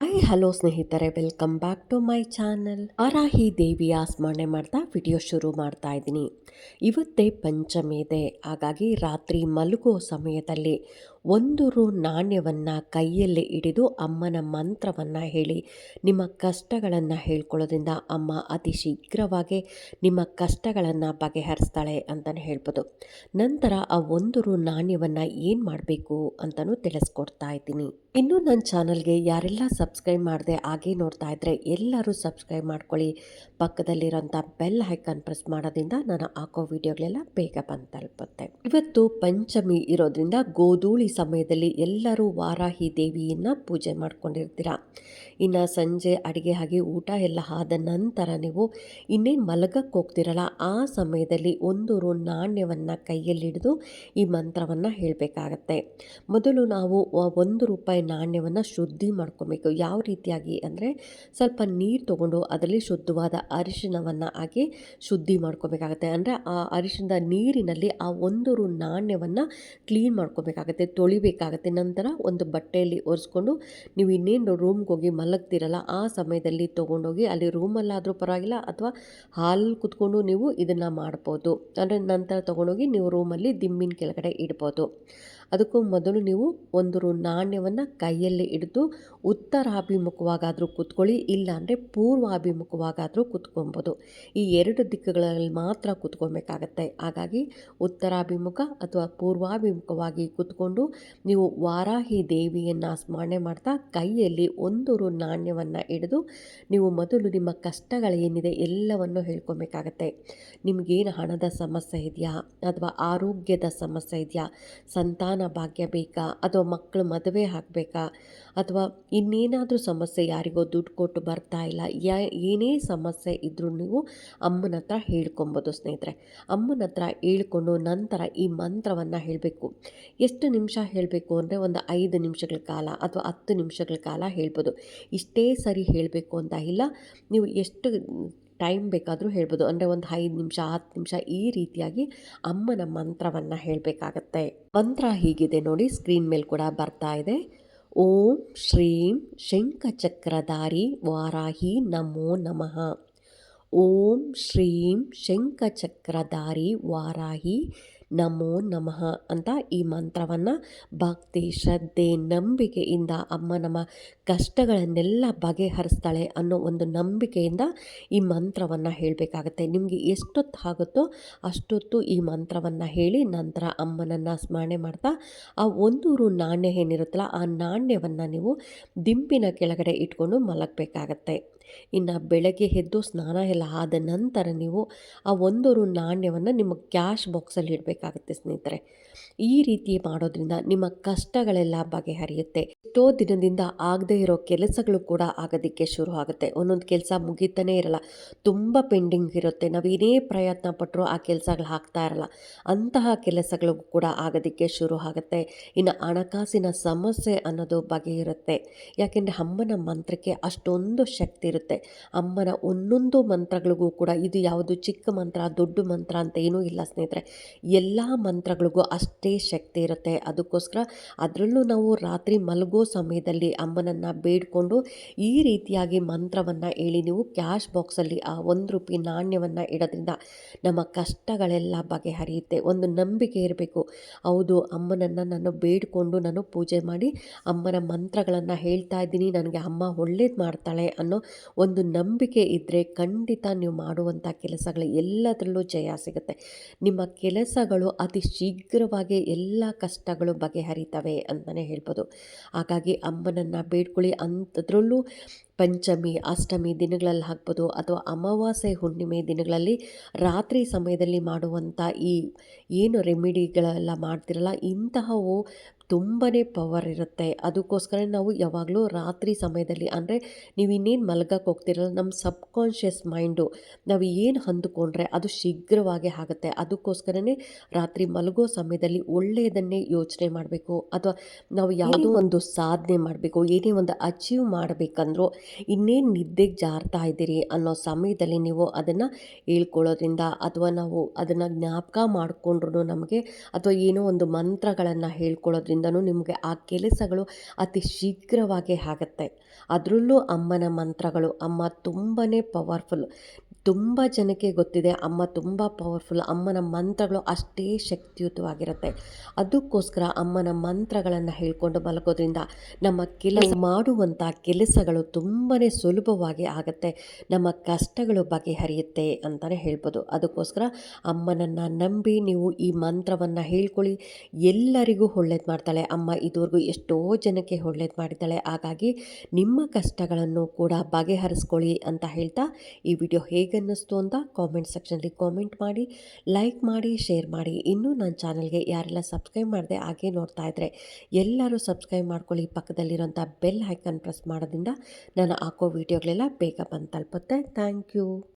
Hi hello ಸ್ನೇಹಿತರೆ welcome back to my channel ಅರಾಹಿ ದೇವಿಯ ಸ್ಮರಣೆ ಮಾಡ್ತಾ ವಿಡಿಯೋ ಶುರು ಮಾಡ್ತಾ ಇದ್ದೀನಿ. ಇವತ್ತೇ ಪಂಚಮಿ ಇದೆ. ಹಾಗಾಗಿ ರಾತ್ರಿ ಮಲಗೋ ಸಮಯದಲ್ಲಿ ಒಂದು ರು ನಾಣ್ಯವನ್ನು ಕೈಯಲ್ಲಿ ಹಿಡಿದು ಅಮ್ಮನ ಮಂತ್ರವನ್ನು ಹೇಳಿ, ನಿಮ್ಮ ಕಷ್ಟಗಳನ್ನು ಹೇಳ್ಕೊಳ್ಳೋದ್ರಿಂದ ಅಮ್ಮ ಅತಿ ಶೀಘ್ರವಾಗಿ ನಿಮ್ಮ ಕಷ್ಟಗಳನ್ನು ಬಗೆಹರಿಸ್ತಾಳೆ ಅಂತಲೇ ಹೇಳ್ಬೋದು. ನಂತರ ಆ ಒಂದು ರು ನಾಣ್ಯವನ್ನು ಏನು ಮಾಡಬೇಕು ಅಂತಲೂ ತಿಳಿಸ್ಕೊಡ್ತಾ ಇದ್ದೀನಿ. ಇನ್ನೂ ನನ್ನ ಚಾನಲ್ಗೆ ಯಾರೆಲ್ಲ ಸಬ್ಸ್ಕ್ರೈಬ್ ಮಾಡಿದೆ ಹಾಗೆ ನೋಡ್ತಾ ಇದ್ದರೆ ಎಲ್ಲರೂ ಸಬ್ಸ್ಕ್ರೈಬ್ ಮಾಡ್ಕೊಳ್ಳಿ. ಪಕ್ಕದಲ್ಲಿರೋಂಥ ಬೆಲ್ ಐಕಾನ್ ಪ್ರೆಸ್ ಮಾಡೋದ್ರಿಂದ ನಾನು ಹಾಕೋ ವಿಡಿಯೋಗಳೆಲ್ಲ ಬೇಗ ಬಂದು ತಲುಪುತ್ತೆ ಇವತ್ತು ಪಂಚಮಿ ಇರೋದ್ರಿಂದ ಗೋಧೂಳಿ ಸಮಯದಲ್ಲಿ ಎಲ್ಲರೂ ವಾರಾಹಿ ದೇವಿಯನ್ನು ಪೂಜೆ ಮಾಡ್ಕೊಂಡಿರ್ತೀರ. ಇನ್ನು ಸಂಜೆ ಅಡುಗೆ ಹಾಗೆ ಊಟ ಎಲ್ಲ ಆದ ನಂತರ ನೀವು ಇನ್ನೇನು ಮಲಗಕ್ಕೆ ಹೋಗ್ತಿರಲ್ಲ, ಆ ಸಮಯದಲ್ಲಿ ಒಂದು ರು ನಾಣ್ಯವನ್ನು ಕೈಯಲ್ಲಿ ಹಿಡಿದು ಈ ಮಂತ್ರವನ್ನು ಹೇಳಬೇಕಾಗತ್ತೆ. ಮೊದಲು ನಾವು ಒಂದು ರೂಪಾಯಿ ನಾಣ್ಯವನ್ನು ಶುದ್ಧಿ ಮಾಡ್ಕೊಬೇಕು. ಯಾವ ರೀತಿಯಾಗಿ ಅಂದರೆ ಸ್ವಲ್ಪ ನೀರು ತೊಗೊಂಡು ಅದರಲ್ಲಿ ಶುದ್ಧವಾದ ಅರಿಶಿನವನ್ನು ಹಾಕಿ ಶುದ್ಧಿ ಮಾಡ್ಕೋಬೇಕಾಗತ್ತೆ. ಅಂದರೆ ಆ ಅರಿಶಿನದ ನೀರಿನಲ್ಲಿ ಆ ಒಂದು ರು ನಾಣ್ಯವನ್ನು ಕ್ಲೀನ್ ಮಾಡ್ಕೋಬೇಕಾಗತ್ತೆ, ತೊಳಿಬೇಕಾಗತ್ತೆ. ನಂತರ ಒಂದು ಬಟ್ಟೆಯಲ್ಲಿ ಒರೆಸ್ಕೊಂಡು ನೀವು ಇನ್ನೇನು ರೂಮ್ಗೆ ಹೋಗಿ ಮಲಗ್ತಿರಲ್ಲ, ಆ ಸಮಯದಲ್ಲಿ ತೊಗೊಂಡೋಗಿ ಅಲ್ಲಿ ರೂಮಲ್ಲಾದರೂ ಪರವಾಗಿಲ್ಲ ಅಥವಾ ಹಾಲು ಕುತ್ಕೊಂಡು ನೀವು ಇದನ್ನು ಮಾಡ್ಬೋದು. ಅಂದರೆ ನಂತರ ತೊಗೊಂಡೋಗಿ ನೀವು ರೂಮಲ್ಲಿ ದಿಂಬಿನ ಕೆಳಗಡೆ ಇಡ್ಬೋದು. ಅದಕ್ಕೂ ಮೊದಲು ನೀವು ಒಂದು ನಾಣ್ಯವನ್ನು ಕೈಯಲ್ಲಿ ಹಿಡಿದು ಉತ್ತರಾಭಿಮುಖವಾಗಾದರೂ ಕೂತ್ಕೊಳ್ಳಿ ಇಲ್ಲಾಂದರೆ ಪೂರ್ವಾಭಿಮುಖವಾಗಾದರೂ ಕೂತ್ಕೊಬೋದು. ಈ ಎರಡು ದಿಕ್ಕುಗಳಲ್ಲಿ ಮಾತ್ರ ಕೂತ್ಕೊಬೇಕಾಗತ್ತೆ ಹಾಗಾಗಿ ಉತ್ತರಾಭಿಮುಖ ಅಥವಾ ಪೂರ್ವಾಭಿಮುಖವಾಗಿ ಕೂತ್ಕೊಂಡು ನೀವು ವಾರಾಹಿ ದೇವಿಯನ್ನು ಸ್ಮರಣೆ ಮಾಡ್ತಾ ಕೈಯಲ್ಲಿ ಒಂದು ನಾಣ್ಯವನ್ನು ಹಿಡಿದು ನೀವು ಮೊದಲು ನಿಮ್ಮ ಕಷ್ಟಗಳೇನಿದೆ ಎಲ್ಲವನ್ನು ಹೇಳ್ಕೊಬೇಕಾಗತ್ತೆ ನಿಮಗೇನು ಹಣದ ಸಮಸ್ಯೆ ಇದೆಯಾ ಅಥವಾ ಆರೋಗ್ಯದ ಸಮಸ್ಯೆ ಇದೆಯಾ? ಸಂತಾನ ಭಾಗ್ಯ ಬೇಕಾ? ಅಥವಾ ಮಕ್ಕಳು ಮದುವೆ ಆಗಬೇಕಾ? ಅಥವಾ ಇನ್ನೇನಾದರೂ ಸಮಸ್ಯೆ ಯಾರಿಗೋ ದುಡ್ಡು ಕೊಟ್ಟು ಬರ್ತಾ ಇಲ್ಲ. ಯಾ, ಏನೇ ಸಮಸ್ಯೆ ಇದ್ದರೂ ನೀವು ಅಮ್ಮನ ಹತ್ರ ಹೇಳ್ಕೊಬೋದು ಸ್ನೇಹಿತರೆ. ಅಮ್ಮನ ಹತ್ರ ಹೇಳ್ಕೊಂಡು ನಂತರ ಈ ಮಂತ್ರವನ್ನು ಹೇಳಬೇಕು. ಎಷ್ಟು ನಿಮಿಷ ಹೇಳಬೇಕು ಅಂದರೆ ಒಂದು ಐದು ನಿಮಿಷಗಳ ಕಾಲ ಅಥವಾ ಹತ್ತು ನಿಮಿಷಗಳ ಕಾಲ ಹೇಳ್ಬೋದು. ಇಷ್ಟೇ ಸರಿ ಹೇಳಬೇಕು ಅಂತ ಇಲ್ಲ. ನೀವು ಎಷ್ಟು ಟೈಮ್ ಬೇಕಾದರೂ ಹೇಳ್ಬೋದು. ಅಂದರೆ ಒಂದು ಐದು ನಿಮಿಷ, ಹತ್ತು ನಿಮಿಷ ಈ ರೀತಿಯಾಗಿ ಅಮ್ಮನ ಮಂತ್ರವನ್ನು ಹೇಳಬೇಕಾಗತ್ತೆ. ಮಂತ್ರ ಹೀಗಿದೆ ನೋಡಿ ಸ್ಕ್ರೀನ್ ಮೇಲೆ ಕೂಡ ಬರ್ತಾ ಇದೆ. ಓಂ ಶ್ರೀಂ ಶಂಖಚಕ್ರಧಾರಿ ವಾರಾಹಿ ನಮೋ ನಮಃ. ಓಂ ಶ್ರೀಂ ಶಂಖಚಕ್ರಧಾರಿ ವಾರಾಹಿ ನಮೋ ನಮಃ ಅಂತ ಈ ಮಂತ್ರವನ್ನು ಭಕ್ತಿ, ಶ್ರದ್ಧೆ, ನಂಬಿಕೆಯಿಂದ ಅಮ್ಮ ನಮ್ಮ ಕಷ್ಟಗಳನ್ನೆಲ್ಲ ಬಗೆಹರಿಸ್ತಾಳೆ ಅನ್ನೋ ಒಂದು ನಂಬಿಕೆಯಿಂದ ಈ ಮಂತ್ರವನ್ನು ಹೇಳಬೇಕಾಗತ್ತೆ. ನಿಮಗೆ ಎಷ್ಟೊತ್ತು ಆಗುತ್ತೋ ಅಷ್ಟೊತ್ತು ಈ ಮಂತ್ರವನ್ನು ಹೇಳಿ ನಂತರ ಅಮ್ಮನನ್ನು ಸ್ಮರಣೆ ಮಾಡ್ತಾ ಆ ಒಂದೂರು ನಾಣ್ಯ ಏನಿರುತ್ತಲ್ಲ ಆ ನಾಣ್ಯವನ್ನು ನೀವು ದಿಂಬಿನ ಕೆಳಗಡೆ ಇಟ್ಕೊಂಡು ಮಲಗಬೇಕಾಗತ್ತೆ. ಇನ್ನು ಬೆಳಗ್ಗೆ ಎದ್ದು ಸ್ನಾನ ಎಲ್ಲ ಆದ ನಂತರ ನೀವು ಆ ಒಂದು ರು ನಾಣ್ಯವನ್ನು ನಿಮ್ಮ ಕ್ಯಾಶ್ ಬಾಕ್ಸಲ್ಲಿ ಇಡಬೇಕಾಗುತ್ತೆ ಸ್ನೇಹಿತರೆ. ಈ ರೀತಿ ಮಾಡೋದ್ರಿಂದ ನಿಮ್ಮ ಕಷ್ಟಗಳೆಲ್ಲ ಬಗೆಹರಿಯುತ್ತೆ. ಎಷ್ಟೋ ದಿನದಿಂದ ಆಗದೇ ಇರೋ ಕೆಲಸಗಳು ಕೂಡ ಆಗೋದಕ್ಕೆ ಶುರು ಆಗುತ್ತೆ. ಒಂದೊಂದು ಕೆಲಸ ಮುಗಿತಾನೇ ಇರಲ್ಲ. ತುಂಬ ಪೆಂಡಿಂಗ್ ಇರುತ್ತೆ. ನಾವು ಏನೇ ಪ್ರಯತ್ನ ಪಟ್ಟರು ಆ ಕೆಲಸಗಳು ಹಾಕ್ತಾ ಇರಲ್ಲ. ಅಂತಹ ಕೆಲಸಗಳು ಕೂಡ ಆಗೋದಕ್ಕೆ ಶುರು ಆಗುತ್ತೆ. ಇನ್ನು ಹಣಕಾಸಿನ ಸಮಸ್ಯೆ ಅನ್ನೋದು ಬಗೆಯಿರುತ್ತೆ. ಯಾಕೆಂದರೆ ಅಮ್ಮನ ಮಂತ್ರಕ್ಕೆ ಅಷ್ಟೊಂದು ಶಕ್ತಿ ಅಮ್ಮನ ಒಂದೊಂದು ಮಂತ್ರಗಳಿಗೂ ಕೂಡ ಇದು ಯಾವುದು ಚಿಕ್ಕ ಮಂತ್ರ, ದೊಡ್ಡ ಮಂತ್ರ ಅಂತ ಏನೂ ಇಲ್ಲ ಸ್ನೇಹಿತರೆ. ಎಲ್ಲ ಮಂತ್ರಗಳಿಗೂ ಅಷ್ಟೇ ಶಕ್ತಿ ಇರುತ್ತೆ. ಅದಕ್ಕೋಸ್ಕರ ಅದರಲ್ಲೂ ನಾವು ರಾತ್ರಿ ಮಲಗೋ ಸಮಯದಲ್ಲಿ ಅಮ್ಮನನ್ನು ಬೇಡಿಕೊಂಡು ಈ ರೀತಿಯಾಗಿ ಮಂತ್ರವನ್ನು ಹೇಳಿ ನೀವು ಕ್ಯಾಶ್ ಬಾಕ್ಸಲ್ಲಿ ಆ ಒಂದು ರೂಪಿ ನಾಣ್ಯವನ್ನು ಇಡೋದ್ರಿಂದ ನಮ್ಮ ಕಷ್ಟಗಳೆಲ್ಲ ಬಗೆಹರಿಯುತ್ತೆ. ಒಂದು ನಂಬಿಕೆ ಇರಬೇಕು. ಹೌದು, ಅಮ್ಮನನ್ನು ನಾನು ಬೇಡಿಕೊಂಡು ನಾನು ಪೂಜೆ ಮಾಡಿ ಅಮ್ಮನ ಮಂತ್ರಗಳನ್ನು ಹೇಳ್ತಾ ಇದ್ದೀನಿ. ನನಗೆ ಅಮ್ಮ ಒಳ್ಳೇದು ಮಾಡ್ತಾಳೆ ಅನ್ನೋ ಒಂದು ನಂಬಿಕೆ ಇದ್ದರೆ ಖಂಡಿತ ನೀವು ಮಾಡುವಂಥ ಕೆಲಸಗಳು ಎಲ್ಲದರಲ್ಲೂ ಜಯ ಸಿಗುತ್ತೆ. ನಿಮ್ಮ ಕೆಲಸಗಳು ಅತಿ ಶೀಘ್ರವಾಗಿ ಎಲ್ಲ ಕಷ್ಟಗಳು ಬಗೆಹರಿತವೆ ಅಂತಲೇ ಹೇಳ್ಬೋದು. ಹಾಗಾಗಿ ಅಮ್ಮನನ್ನು ಬೇಡ್ಕೊಳ್ಳಿ. ಅಂಥದ್ರಲ್ಲೂ ಪಂಚಮಿ, ಅಷ್ಟಮಿ ದಿನಗಳಲ್ಲಿ ಹಾಕ್ಬೋದು. ಅಥವಾ ಅಮಾವಾಸ್ಯೆ, ಹುಣ್ಣಿಮೆ ದಿನಗಳಲ್ಲಿ ರಾತ್ರಿ ಸಮಯದಲ್ಲಿ ಮಾಡುವಂಥ ಈ ಏನು ರೆಮಿಡಿಗಳೆಲ್ಲ ಮಾಡ್ತಿರಲ್ಲ, ಇಂತಹವು ತುಂಬಾ ಪವರ್ ಇರುತ್ತೆ. ಅದಕ್ಕೋಸ್ಕರ ನಾವು ಯಾವಾಗಲೂ ರಾತ್ರಿ ಸಮಯದಲ್ಲಿ ಅಂದರೆ ನೀವು ಇನ್ನೇನು ಮಲಗಕ್ಕೆ ಹೋಗ್ತಿರಲ್ಲ ನಮ್ಮ ಸಬ್ಕಾನ್ಷಿಯಸ್ ಮೈಂಡು ನಾವು ಏನು ಹೊಂದ್ಕೊಂಡ್ರೆ ಅದು ಶೀಘ್ರವಾಗಿ ಆಗುತ್ತೆ. ಅದಕ್ಕೋಸ್ಕರನೇ ರಾತ್ರಿ ಮಲಗೋ ಸಮಯದಲ್ಲಿ ಒಳ್ಳೆಯದನ್ನೇ ಯೋಚನೆ ಮಾಡಬೇಕು. ಅಥವಾ ನಾವು ಯಾವುದೋ ಒಂದು ಸಾಧನೆ ಮಾಡಬೇಕು ಏನೇ ಒಂದು ಅಚೀವ್ ಮಾಡಬೇಕಂದ್ರೂ ಇನ್ನೇನು ನಿದ್ದೆಗೆ ಜಾರ್ತಾ ಇದ್ದೀರಿ ಅನ್ನೋ ಸಮಯದಲ್ಲಿ ನೀವು ಅದನ್ನು ಹೇಳ್ಕೊಳ್ಳೋದ್ರಿಂದ ಅಥವಾ ನಾವು ಅದನ್ನು ಜ್ಞಾಪಕ ಮಾಡಿಕೊಂಡ್ರು ನಮಗೆ ಅಥವಾ ಏನೋ ಒಂದು ಮಂತ್ರಗಳನ್ನು ಹೇಳ್ಕೊಳ್ಳೋದ್ರಿಂದ ಮಾಡೋದ್ರಿಂದನೂ ನಿಮಗೆ ಆ ಕೆಲಸಗಳು ಅತಿ ಶೀಘ್ರವಾಗಿ ಆಗುತ್ತೆ. ಅದರಲ್ಲೂ ಅಮ್ಮನ ಮಂತ್ರಗಳು ಅಮ್ಮ ತುಂಬಾ ಪವರ್ಫುಲ್ ತುಂಬ ಜನಕ್ಕೆ ಗೊತ್ತಿದೆ, ಅಮ್ಮ ತುಂಬ ಪವರ್ಫುಲ್ ಅಮ್ಮನ ಮಂತ್ರಗಳು ಅಷ್ಟೇ ಶಕ್ತಿಯುತವಾಗಿರುತ್ತೆ. ಅದಕ್ಕೋಸ್ಕರ ಅಮ್ಮನ ಮಂತ್ರಗಳನ್ನು ಹೇಳ್ಕೊಂಡು ಮಲಗೋದ್ರಿಂದ ನಮ್ಮ ಕೆಲಸ ಮಾಡುವಂಥ ಕೆಲಸಗಳು ತುಂಬಾ ಸುಲಭವಾಗಿ ಆಗುತ್ತೆ, ನಮ್ಮ ಕಷ್ಟಗಳು ಬಗೆಹರಿಯುತ್ತೆ ಅಂತಲೇ ಹೇಳ್ಬೋದು. ಅದಕ್ಕೋಸ್ಕರ ಅಮ್ಮನನ್ನು ನಂಬಿ ನೀವು ಈ ಮಂತ್ರವನ್ನು ಹೇಳ್ಕೊಳ್ಳಿ. ಎಲ್ಲರಿಗೂ ಒಳ್ಳೇದು ಮಾಡ್ತಾಳೆ. ಅಮ್ಮ ಇದುವರೆಗೂ ಎಷ್ಟೋ ಜನಕ್ಕೆ ಒಳ್ಳೇದು ಮಾಡಿದ್ದಾಳೆ. ಹಾಗಾಗಿ ನಿಮ್ಮ ಕಷ್ಟಗಳನ್ನು ಕೂಡ ಬಗೆಹರಿಸ್ಕೊಳ್ಳಿ ಅಂತ ಹೇಳ್ತಾ ಈ ವಿಡಿಯೋ ಹೇಗೆ ಅನ್ನಿಸ್ತು ಅಂತ ಕಾಮೆಂಟ್ ಸೆಕ್ಷನಲ್ಲಿ ಕಾಮೆಂಟ್ ಮಾಡಿ ಲೈಕ್ ಮಾಡಿ ಶೇರ್ ಮಾಡಿ. ಇನ್ನೂ ನನ್ನ ಚಾನಲ್ಗೆ ಯಾರೆಲ್ಲ ಸಬ್ಸ್ಕ್ರೈಬ್ ಮಾಡಿದೆ ಹಾಗೆ ನೋಡ್ತಾ ಇದ್ದರೆ ಎಲ್ಲರೂ ಸಬ್ಸ್ಕ್ರೈಬ್ ಮಾಡ್ಕೊಳ್ಳಿ. ಪಕ್ಕದಲ್ಲಿರುವಂಥ ಬೆಲ್ ಐಕನ್ ಪ್ರೆಸ್ ಮಾಡೋದ್ರಿಂದ ನಾನು ಹಾಕೋ ವೀಡಿಯೋಗಳೆಲ್ಲ ಬೇಗ ಬಂದು ತಲುಪುತ್ತೆ. Thank you